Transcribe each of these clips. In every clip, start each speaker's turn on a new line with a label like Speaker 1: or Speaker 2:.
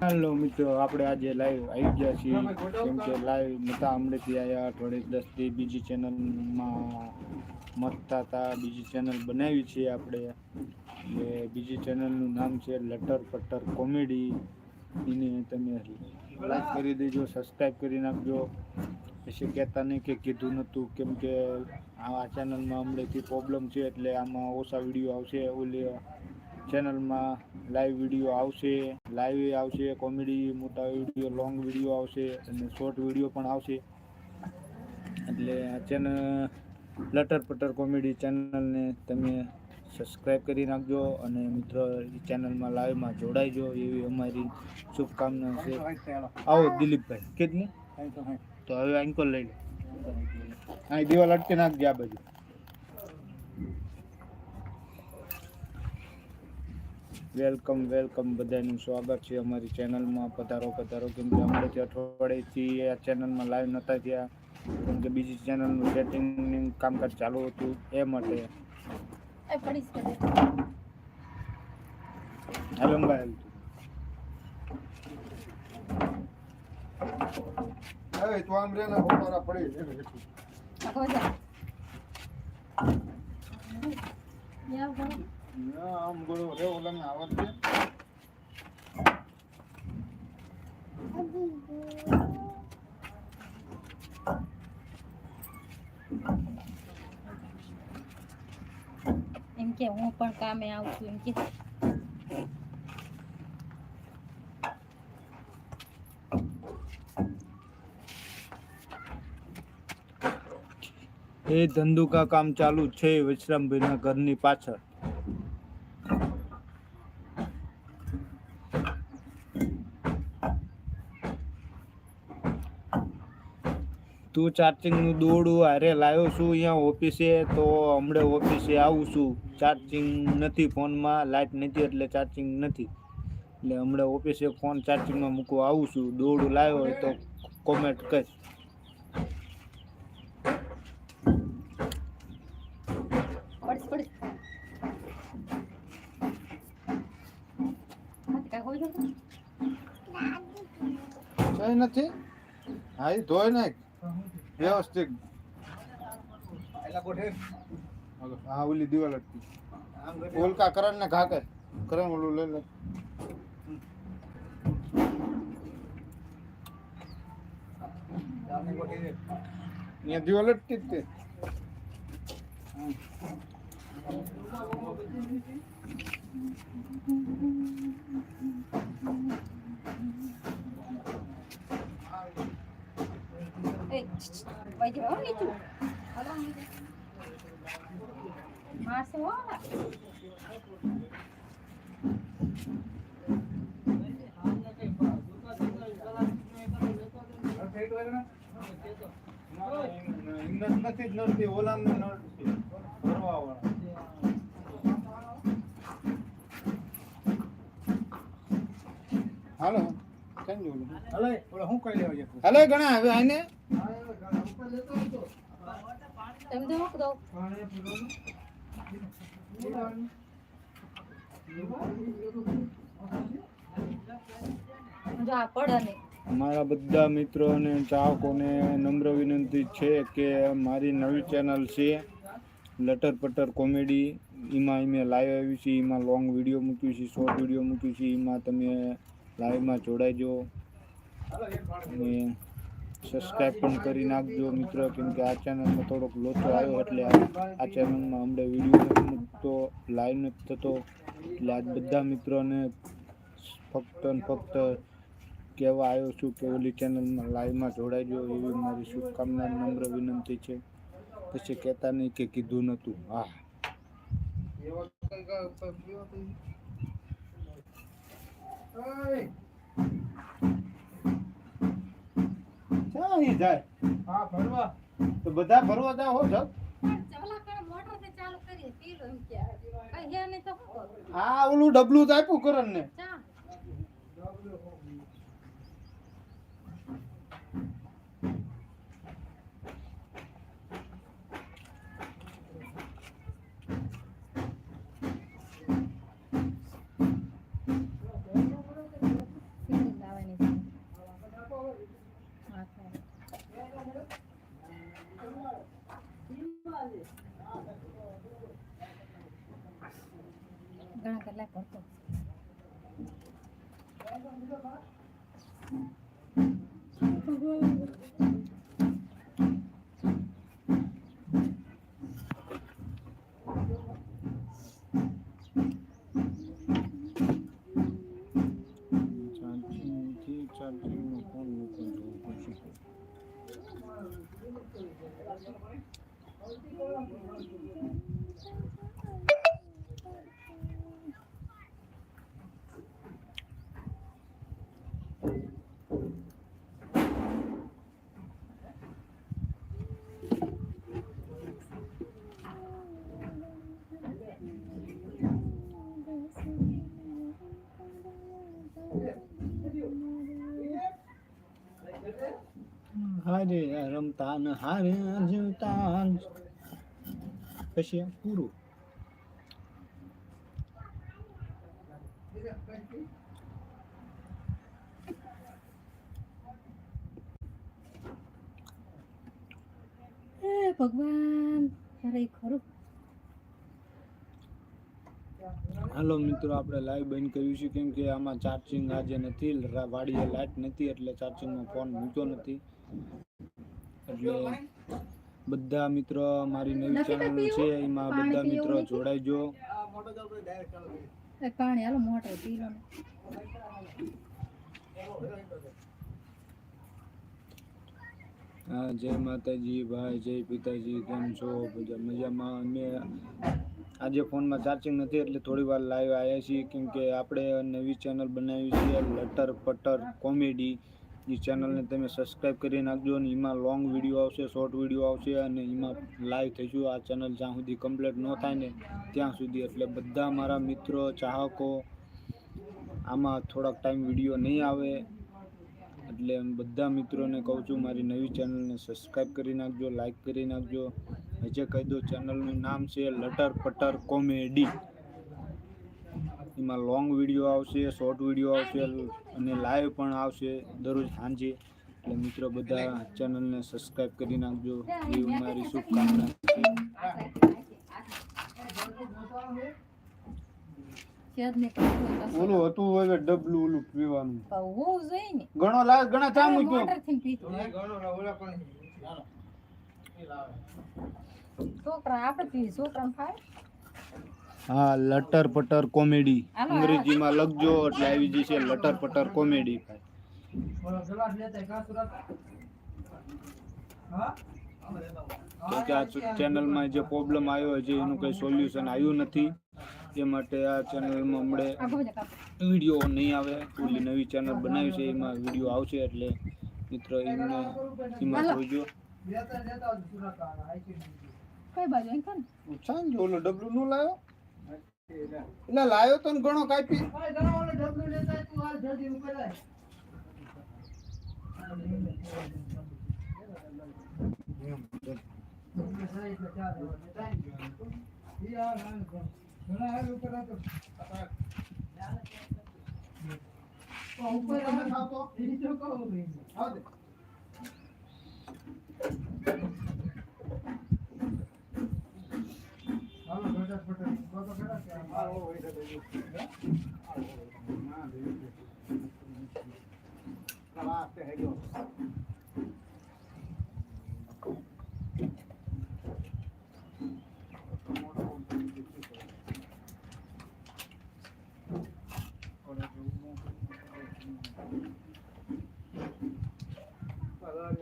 Speaker 1: હાલો મિત્રો, આપણે આજે લાઈવ આવી ગયા છીએ. કેમ કે લાઈવ નતા હમણાંથી આવ્યા અઠવાડિયે દસથી બીજી ચેનલમાં મતતા હતા બીજી ચેનલ બનાવી છે આપણે. એ બીજી ચેનલનું નામ છે લટર પટર કોમેડી. એને તમે લાઈક કરી દેજો સબસ્ક્રાઈબ કરી નાખજો. પછી કહેતા નહીં કે કીધું નહોતું કેમ કે આ ચેનલમાં હમણાંથી પ્રોબ્લેમ છે, એટલે આમાં ઓછા વીડિયો આવશે, ઓલી ચેનલમાં લાઈવ વીડિયો આવશે લાઈવ આવશે કોમેડી મોટા વીડિયો લોંગ વીડિયો આવશે અને શોર્ટ વીડિયો પણ આવશે. એટલે આ ચેનલ લટર પટર કોમેડી ચેનલને તમે સબસ્ક્રાઈબ કરી નાખજો અને મિત્રો ચેનલમાં લાઈવમાં જોડાઈજો. એવી અમારી શુભકામના છે. આવો દિલીપભાઈ કેટલી? તો હવે એન્કર લઈ લો. અહીં દિવાલ અટકે નાખજે આ બાજુ. વેલકમ વેલકમ બધાનું સ્વાગત છે અમારી ચેનલમાં. પધારો પધારો. કેમ કે હમણાંથી અઠવાડિયેથી આ ચેનલમાં લાઈવ નહોતા થયા. કેમ કે બીજી ચેનલનું સેટિંગનું કામકાજ ચાલુ હતું એ માટે.
Speaker 2: એ પડીશ કરે
Speaker 1: હાલ અંબાઈ
Speaker 3: એ તું આમ રે ને બપોરા પડી લે
Speaker 1: આમ
Speaker 2: એમ કે હું પણ કામે આવું છું, એમ કે.
Speaker 1: એ ધંધુકા કામ ચાલુ છે વિશ્રામભાઈના ઘરની પાછળ. તું ચાર્જિંગનું દોડું હારે લાવ્યો છું અહીંયા ઓફિસે તો હમણાં ઓફિસે આવું છું. ચાર્જિંગ નથી ફોનમાં લાઇટ નથી એટલે ચાર્જિંગ નથી. એટલે હમણાં ઓફિસે ફોન ચાર્જિંગમાં મૂકવા આવું છું. દોડું લાવ્યો હોય તો કોમેન્ટ કર.
Speaker 2: કાંઈ
Speaker 1: નથી. હા એ ધોઈ નાખ. વ્યવસ્થિત. હા ઓલી દિવાલ અટકી ઓલકા કરણ ને ઘા કર કરણ ઓલું લઈ લે. અહીંયા દિવાલ જ તે.
Speaker 2: Thank ભાઈ જવા નીચું હાલો નીચે મારશે હો
Speaker 1: નથી જ નડતી ઓલા ને નડતી ભરવા વાળા હાલો કઈ જોલું
Speaker 3: હલે, હું કરી લેવા
Speaker 1: હલે ઘણા ગણા હવે આને
Speaker 2: તમે તો મૂક દો
Speaker 1: મારા બધા મિત્રો અને ચાહકોને નમ્ર વિનંતી છે કે મારી નવી ચેનલ છે, લટર પટર કોમેડી, એમાં અમે લાઈવ આવી છે એમાં લોંગ વીડિયો મૂક્યું છે શોર્ટ વીડિયો મૂક્યું છે, એમાં તમે લાઈવમાં જોડાઈજો અને સબસ્ક્રાઈબ પણ કરી નાખજો મિત્રો, કેમ કે આ ચેનલમાં થોડોક લોચો આવ્યો એટલે આ ચેનલમાં હમણાં વીડિયો નથી મૂકતો લાઈવ નથી થતો. એટલે આજ બધા મિત્રોને ફક્ત ને ફક્ત કહેવા આવ્યો છું કે ઓલી ચેનલમાં લાઈવમાં જોડાઈજો એવી મારી શુભકામના, નમ્ર વિનંતી છે. પછી કહેતા નહીં કે કીધું નહોતું. હા.
Speaker 3: એવા
Speaker 1: ઈ જાય?
Speaker 3: હા, ભરવા.
Speaker 1: તો બધા ભરવા જાવ હો જાવ
Speaker 2: ચવલા કરે મોટરથી ચાલુ કરીએ પીલો એમ કે કઈ હે નહીં
Speaker 1: ઓલું ડબલું જ આપ્યું કરણ ને. ઘણા કલાક પડતો Thank you. રમતા ને હારે જીવતા પછી પૂરું.
Speaker 2: ભગવાન અરે ખરું?
Speaker 1: હાલો મિત્રો આપણે લાઈવ બંધ કર્યું છે કેમ કે આમાં ચાર્જિંગ આજે નથી વાડીએ લાઈટ નથી એટલે ચાર્જિંગનો ફોન મૂક્યો નથી. એટલે બધા મિત્રો મારી નવી ચેનલ છે એમાં બધા મિત્રો જોડાઈજો.
Speaker 2: પાણી હાલો મોટો પી લો
Speaker 1: હા જય માતાજી ભાઈ જય પિતાજી કેમ છો? બધા મજામાં? અમે આજે ફોનમાં ચાર્જિંગ નથી એટલે થોડી વાર લાઈવ આવ્યા છીએ કેમ કે આપણે નવી ચેનલ બનાવી છે લટર પટર કોમેડી એ ચેનલને તમે સબસ્ક્રાઈબ કરી નાખજો અને એમાં લોંગ વીડિયો આવશે શોર્ટ વીડિયો આવશે અને એમાં લાઈવ થઈશું આ ચેનલ જ્યાં સુધી કમ્પ્લીટ ન થાય ને ત્યાં સુધી. એટલે બધા મારા મિત્રો, ચાહકો, આમાં થોડાક ટાઈમ વીડિયો નહીં આવે. એટલે બધા મિત્રોને કહું છું, મારી નવી ચેનલને સબસ્ક્રાઈબ કરી નાખજો લાઈક કરી નાખજો. હજે કહી દો ચેનલનું નામ છે લટર પટર કોમેડી. એમાં લોંગ વીડિયો આવશે શોર્ટ વીડિયો આવશે અને લાઈવ પણ આવશે દરરોજ સાંજે. એટલે મિત્રો બધા ચેનલને સબસ્ક્રાઈબ કરી નાખજો. એ મારી શુભકામના ઓલું હતું હવે ડબલું ઓલું પીવાનું? ઘણો ચા મૂક્યો
Speaker 2: છોકરા આપણે પી ખાય?
Speaker 1: હા લટર પટર કોમેડી. અંગ્રેજીમાં લખજો એટલે આવી જશે લટર પટર કોમેડી. કેમ કે આ ચેનલમાં જે પ્રોબ્લેમ આવ્યો છે એનું કંઈ સોલ્યુશન આવ્યું નથી. એ માટે આ ચેનલમાં હમણે વીડિયો નહીં આવે. ઓલી નવી ચેનલ બનાવી છે એમાં વીડિયો આવશે એટલે મિત્રો એમને એમાં જોઈજો
Speaker 2: કઈ બાજુ.
Speaker 1: સાંજે ઓલો ડબલું નું લાયો. એટલે લાયો તો ઘણો કાપી.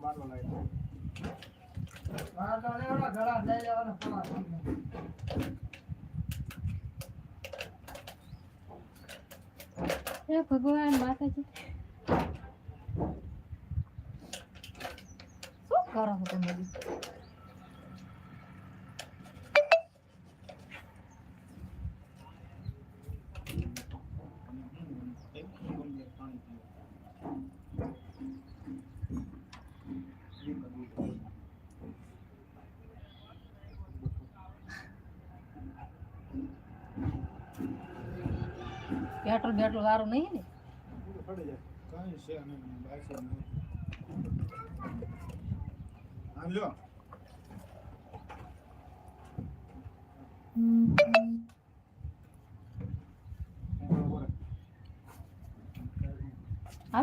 Speaker 2: મારવા લાગ્યો મારવા લેવાનો ગળા લઈ લેવાનો હે ભગવાન માતાજી. શું કરો છો તમે? પેટ્રોલ બેટ્રોલ સારું નહીં ને?
Speaker 1: હાલો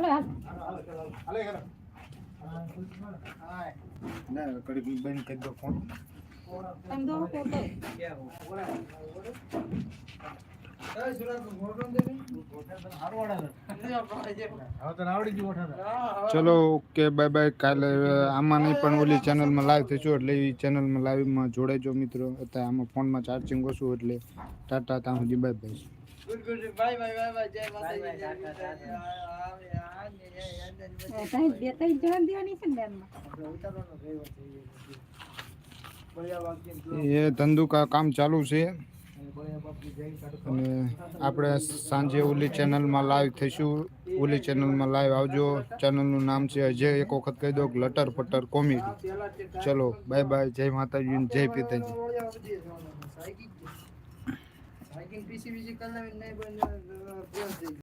Speaker 1: હાલો.
Speaker 2: હાલો હાલો.
Speaker 1: ના કડી બંધ કરી દો ફોન
Speaker 2: એમ દો
Speaker 3: ફોટો.
Speaker 1: ચલો, ઓકે બાય બાય કાલે આમાં નહીં પણ ઓલી ચેનલમાં લાઈવ થઈશું એટલે એ ચેનલમાં લાઈવમાં જોડાઈજો મિત્રો. અત્યારે આમાં ફોનમાં ચાર્જિંગ ઓછું એટલે ટાટા, ત્યાં સુધી બાય બાય એ ધંધુકા કામ ચાલુ છે. અને આપણે સાંજે ઓલી ચેનલમાં લાઈવ થઈશું ઓલી ચેનલમાં લાઈવ આવજો ચેનલનું નામ છે અજય એક વખત કહી દો લટર પટર કોમેડી ચલો બાય બાય જય માતાજી જય પિતાજી